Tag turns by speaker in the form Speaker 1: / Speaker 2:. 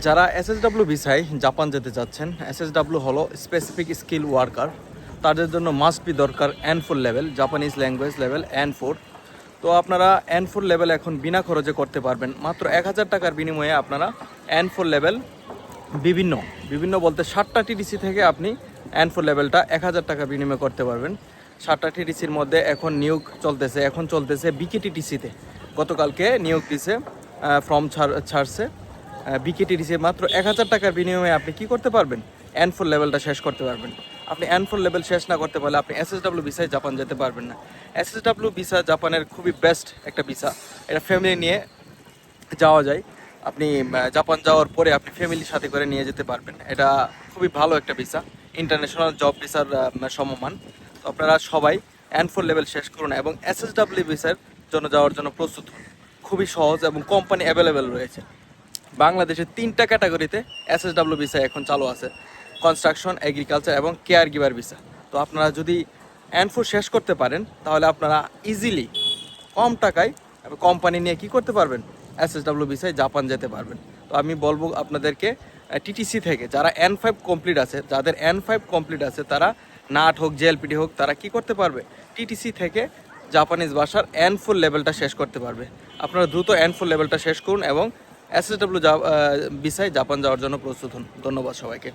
Speaker 1: যারা S SSW ভিসায় Japan যেতে চাচ্ছেন এসএসডব্লিউ হলো স্পেসিফিক স্কিল ওয়ার্কার তাদের জন্য মাস্ট বি দরকার N four level Japanese language level N four তো আপনারা এন ফোর লেভেল এখন বিনা খরচে করতে পারবেন। মাত্র এক হাজার টাকার বিনিময়ে আপনারা এন ফোর লেভেল বিভিন্ন বিভিন্ন বলতে ষাটটা টিডিসি থেকে আপনি এন ফোর লেভেলটা এক হাজার টাকা বিনিময় করতে পারবেন। ষাটটা টিডিসির মধ্যে এখন নিয়োগ চলতেছে, এখন চলতেছে বিকেটিটিসিতে গতকালকে নিয়োগ দিছে ফর্ম ছাড় ছাড়ছে বিকেটিডিসি মাত্র এক হাজার টাকার বিনিময়ে আপনি কি করতে পারবেন? এন ফোর লেভেলটা শেষ করতে পারবেন। আপনি এন ফোর লেভেল শেষ না করতে পারলে আপনি এসএসডব্লিউ ভিসায় জাপান যেতে পারবেন না। এসএসডব্লিউ ভিসা জাপানের খুবই বেস্ট একটা ভিসা এটা ফ্যামিলি নিয়ে যাওয়া যায়। আপনি জাপান যাওয়ার পরে আপনি ফ্যামিলির সাথে করে নিয়ে যেতে পারবেন। এটা খুবই ভালো একটা ভিসা ইন্টারন্যাশনাল জব ভিসার সমমান। তো আপনারা সবাই এন ফোর লেভেল শেষ করুন এবং এসএসডব্লিউ ভিসার জন্য যাওয়ার জন্য প্রস্তুত খুবই সহজ এবং কোম্পানি অ্যাভেলেবেল রয়েছে। বাংলাদেশের তিনটা ক্যাটাগরিতে এসএসডব্লিউ ভিসা এখন চালু আছে। কনস্ট্রাকশন এগ্রিকালচার এবং কেয়ার গিভার ভিসা তো আপনারা যদি এন ফোর শেষ করতে পারেন, তাহলে আপনারা ইজিলি কম টাকায় কোম্পানি নিয়ে কি করতে পারবেন? এসএসডব্লিউ ভিসায় জাপান যেতে পারবেন। তো আমি বলব আপনাদেরকে টিটিসি থেকে যারা এন ফাইভ কমপ্লিট আছে, যাদের এন ফাইভ কমপ্লিট আছে, তারা নাট হোক জেএলপিডি হোক, তারা কি করতে পারবে? টিটিসি থেকে জাপানিজ ভাষার এন ফোর লেভেলটা শেষ করতে পারবে। আপনারা দ্রুত এন ফোর লেভেলটা শেষ করুন এবং এসএসডব্লিউ বিসাই জাপান যাওয়ার জন্য প্রস্তুত হন। ধন্যবাদ সবাইকে।